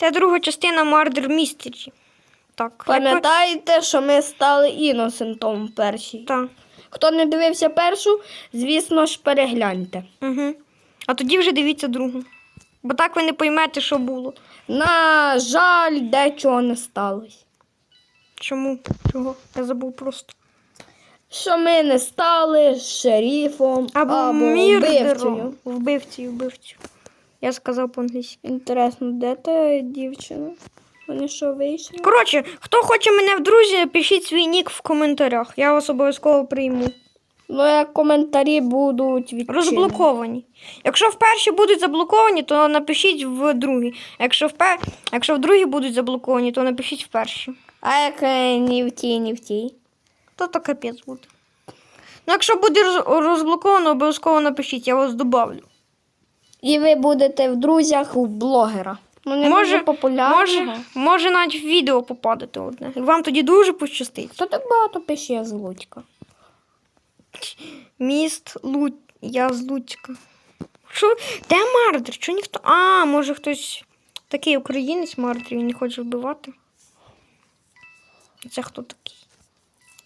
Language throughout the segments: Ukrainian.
Це друга частина Murder Mystery. Так. Пам'ятаєте, що ми стали іносентом першій. Так. Хто не дивився першу, звісно ж, перегляньте. Угу. А тоді вже дивіться другу. Бо так ви не поймете, що було. На жаль, дечого не сталося. Чому? Чого? Я забув просто. Що ми не стали шерифом Або, або, мірдером. вбивцею. Вбивцею, вбивцю. Я сказав по-англійськи. Інтересно, де та дівчина? Вони що вийшли? Коротше, хто хоче мене в друзі, пишіть свій нік в коментарях. Я вас обов'язково прийму. Ну, як коментарі будуть відчинені. Розблоковані. Якщо в першій будуть заблоковані, то напишіть в другій. Якщо в, пер... Якщо в другій будуть заблоковані, то напишіть в першій. А як е, ні в тій, ні в тій. То то капець буде. Ну, якщо буде роз- розблоковано, обов'язково напишіть, я вас добавлю. І ви будете в друзях у блогера. Ну, не Може, дуже популярного. може, може навіть в відео попадати одне. І Вам тоді дуже пощастить. Хто так багато пише з Луцька? Міст Лу... Я з Луцька. Що? Де Мардер? Чого ніхто. А, може хтось такий українець Мардер, він не хоче вбивати. Це хто такий?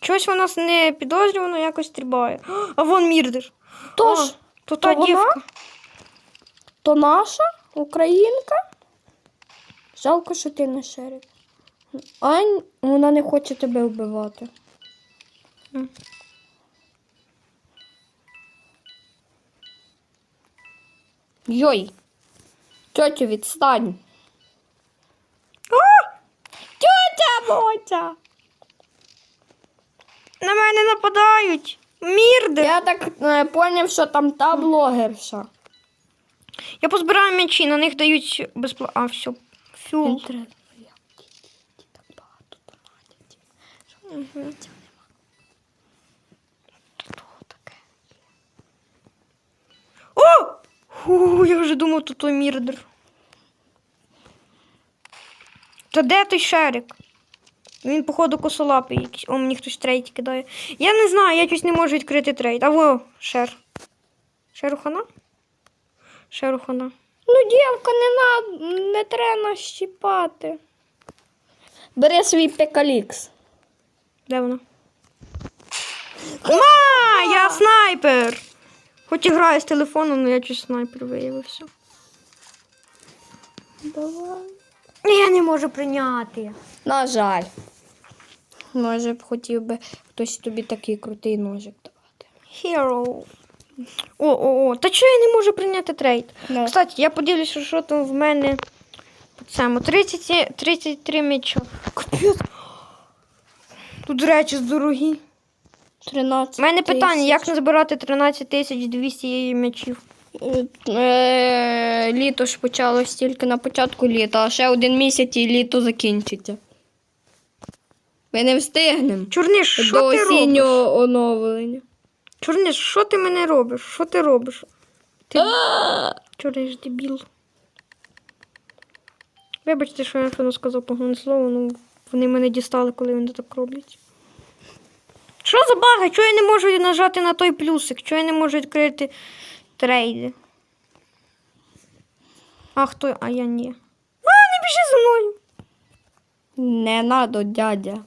Чогось у нас не підозрювано якось стрибає. А вон Мірдер. Тож, О, то то та вона? То наша українка? Жалко, що ти не шериф. Ань, вона не хоче тебе вбивати. Йой. Тьотю, відстань. А! Тьотя Мотя! На мене нападають. Мірдер. Я так е, поняв, що там та блогерша. Я позбираю м'ячі, на них дають безплатно. А, все. Фюл. О! Фу, я вже думав, то той мірдер. Та де той шерик? Він, походу, косолапий якийсь. О, мені хтось трейд кидає. Я не знаю, я щось не можу відкрити трейд. А во, шер. Шерухана? Шерухана. Ну, дівка, не, на... не треба нащіпати. Бери свій пекалікс. Де вона? Ма! Я снайпер! Хоч і граю з телефоном, але я щось снайпер виявився. Давай. Я не можу прийняти. На жаль. Може б хотів би хтось тобі такий крутий ножик давати. Hero. О, о, о. Та чого я не можу прийняти трейд? Да. Кстати, я поділюся, що там в мене 30, 33 м'яча. Капець. Тут речі дорогі. 13 У мене питання, як назбирати 13 тисяч 200 м'ячів? Е, літо ж почалось тільки на початку літа, а ще один місяць і літо закінчиться. Ми не встигнемо Чорниш, що до ти робиш? оновлення. Чорниш, що ти мене робиш? Що ти робиш? Ти... Чорниш, дебіл. Вибачте, що я щойно сказав погане слово, ну вони мене дістали, коли вони так роблять. Що за бага? Чого я не можу нажати на той плюсик? Чого я не можу відкрити трейди? А хто? А я ні. А, не біжи за мною. Не надо, дядя.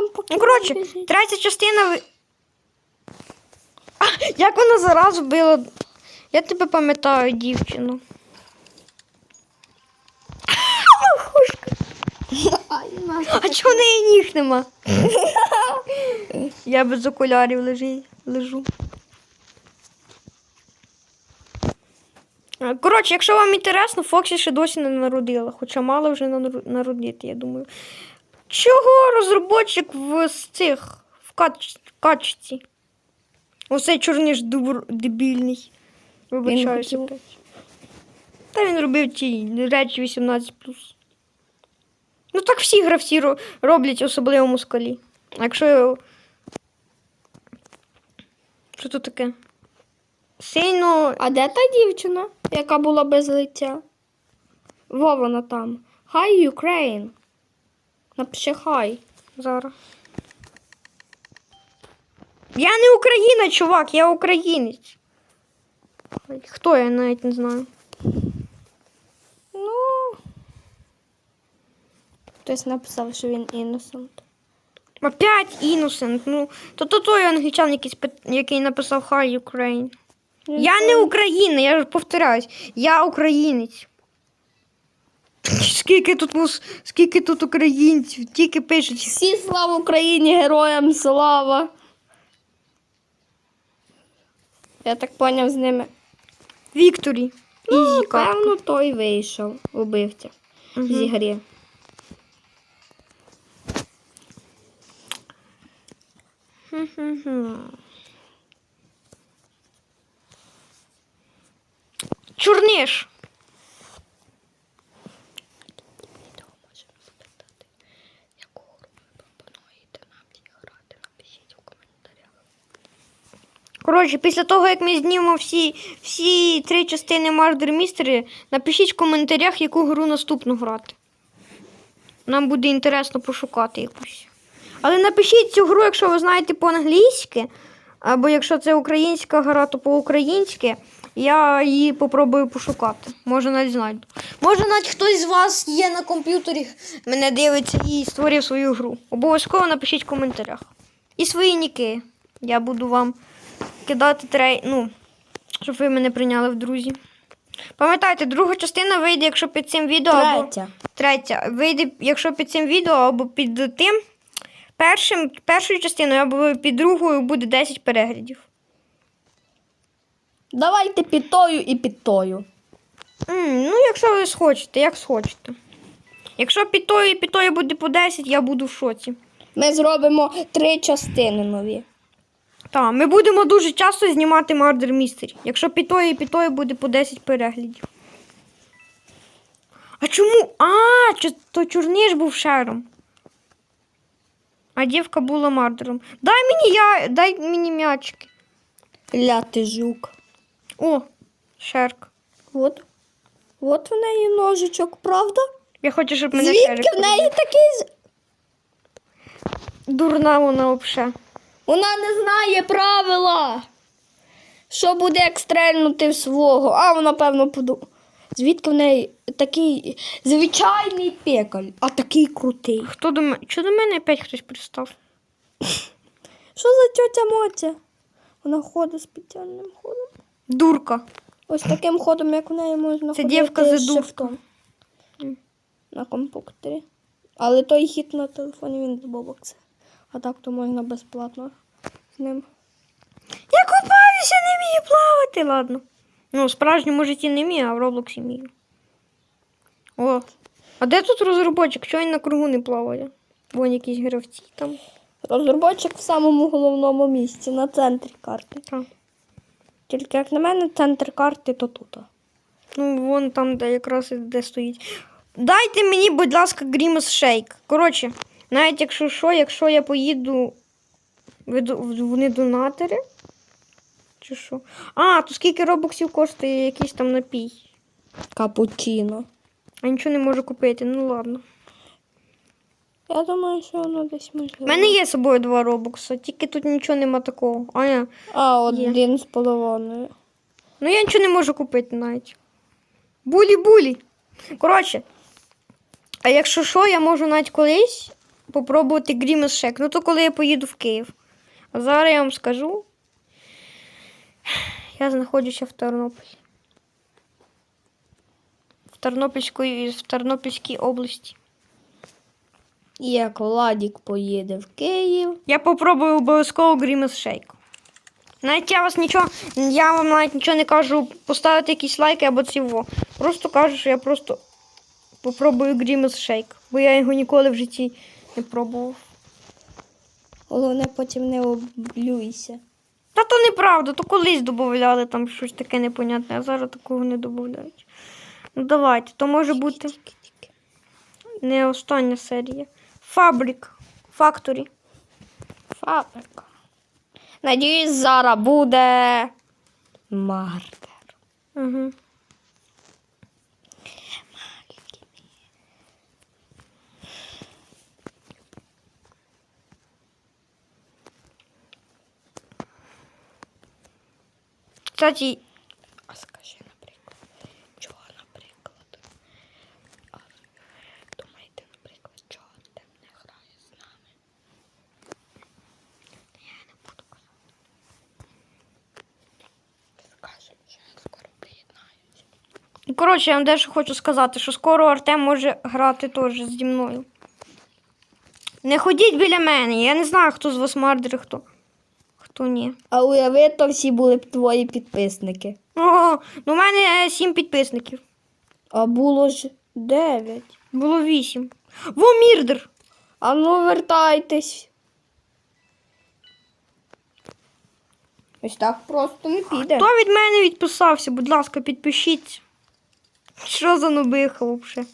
Там поки Ну, коротше, третя частина. А, як вона зараз вбила. Я тебе пам'ятаю, дівчину. А чого в неї ніг нема? Я без окулярів лежи, лежу. Коротше, якщо вам інтересно, Фоксі ще досі не народила, хоча мала вже народити, я думаю. Чого розробочик в цих в кач... качці? Оцей чорніш дубр... дебільний. Вибачаюся. хотів. Та він робив ті речі 18. Ну так всі гравці ро- роблять особливо москалі. А якщо. Що тут таке? Сильно. А де та дівчина, яка була без лиця? Во вона там. Хай Ukraine. Напиши хай зараз. Я не Україна, чувак, я українець. Хто я навіть не знаю. Ну. Хтось написав, що він іносент. Опять іносент. Ну, то то той англічан, якийсь, який написав Хай Україн. Я не Україна, я ж повторяюсь, я українець. Скільки тут мус- скільки тут українців, тільки пишуть. Всі слава Україні, героям слава. Я так поняв з ними. Вікторі. Ну, певно, той вийшов, убивця зі грі. Мгм. Чорниш. Яку гру ви пропонуєте нам зіграти? Напишіть у коментарях. Коротше, після того, як ми знімемо всі, всі три частини Murder Mystery, напишіть в коментарях, яку гру наступну грати. Нам буде інтересно пошукати якусь. Але напишіть цю гру, якщо ви знаєте по-англійськи, або якщо це українська гра, то по-українськи. Я її попробую пошукати. Може, навіть знайду. Може, навіть хтось з вас є на комп'ютері, мене дивиться і створив свою гру. Обов'язково напишіть в коментарях. І свої ніки. Я буду вам кидати трей, ну, щоб ви мене прийняли в друзі. Пам'ятайте, друга частина вийде, якщо під цим відео. Або... Третя. Третя. Вийде, якщо під цим відео або під тим. Першим, першою частиною або під другою буде 10 переглядів. Давайте під тою і під тою. М, ну, якщо ви схочете, як схочете. Якщо під тою і під тою буде по 10, я буду в шоці. Ми зробимо три частини нові. Так, ми будемо дуже часто знімати Murder Mystery. Якщо під тою і під тою буде по 10 переглядів. А чому? А, то чорніш був шером. А дівка була мардером. Дай мені я, дай мені м'ячики. Ляти жук. О, шерк. От. От в неї ножичок, правда? Я хочу, щоб мене Звідки шерик. в неї такий. Дурна вона взагалі. Вона не знає правила. Що буде як стрельнути в свого? А вона, певно, подумала. Звідки в неї такий звичайний пекаль, а такий крутий. Хто до мене? Що до мене опять хтось пристав? Що за тьотя Мотя? Вона ходить спеціальним ходом. Дурка. Ось таким ходом, як в неї можна Це дівка з шифтом. На комп'ютері. Але той хід на телефоні він з бобокса. А так то можна безплатно ним. Я купаюся, не вмію плавати, ладно. Ну, в справжньому житті не вмію, а в Роблоксі вмію. О. А де тут розробочик? Чого він на кругу не плаває? Вон якісь гравці там. Розробочик в самому головному місці, на центрі карти. Так. Тільки як на мене, центр карти то тут. Ну, вон там, де якраз і де стоїть. Дайте мені, будь ласка, Grimace Shake. Коротше, навіть якщо що, якщо я поїду. Вони донатори? Чи що? А, то скільки робоксів коштує якийсь там напій? Капучино. А нічого не можу купити, ну ладно. Я думаю, що воно десь У мене є з собою два робокса, тільки тут нічого нема такого. А я. А, один з половиною. Ну я нічого не можу купити навіть. Булі-булі. Коротше. А якщо що, я можу навіть колись попробувати Grimace Shack. Ну то коли я поїду в Київ. А зараз я вам скажу. Я знаходжуся в Тернополі. В Тернопільської, в Тернопільській області. Як Владік поїде в Київ. Я попробую обов'язково Grimace Shake. Навіть я вас нічого, я вам навіть нічого не кажу поставити якісь лайки або цього. Просто кажу, що я просто попробую Grimace Shake, бо я його ніколи в житті не пробував. Головне, потім не облюйся. Та то неправда, то колись додавали там щось таке непонятне, а зараз такого не додають. Ну давайте, то може бути не остання серія. Фабрик. Факторі. Фабрика. Надіюсь, зараз буде мартер. Угу. Кстати, а скажи, наприклад, чого, наприклад, а, думаєте, наприклад, чого ти не грає з нами? Я не буду казати. Скажемо, що я скоро приєднаюся. Коротше, я вам дещо хочу сказати, що скоро Артем може грати теж зі мною. Не ходіть біля мене, я не знаю, хто з вас мардер, хто. Хто ні. А уяви, то всі були б твої підписники. О, ну в мене сім підписників. А було ж дев'ять. Було вісім. Во мірдер! А ну вертайтесь. Ось так просто не піде. Хто від мене відписався, будь ласка, підпишіться. Що за нубиха взагалі?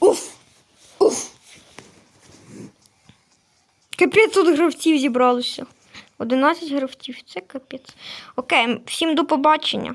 Уф! Уф! Капець тут гравців зібралося. 11 гравців, це капець. Окей, всім до побачення.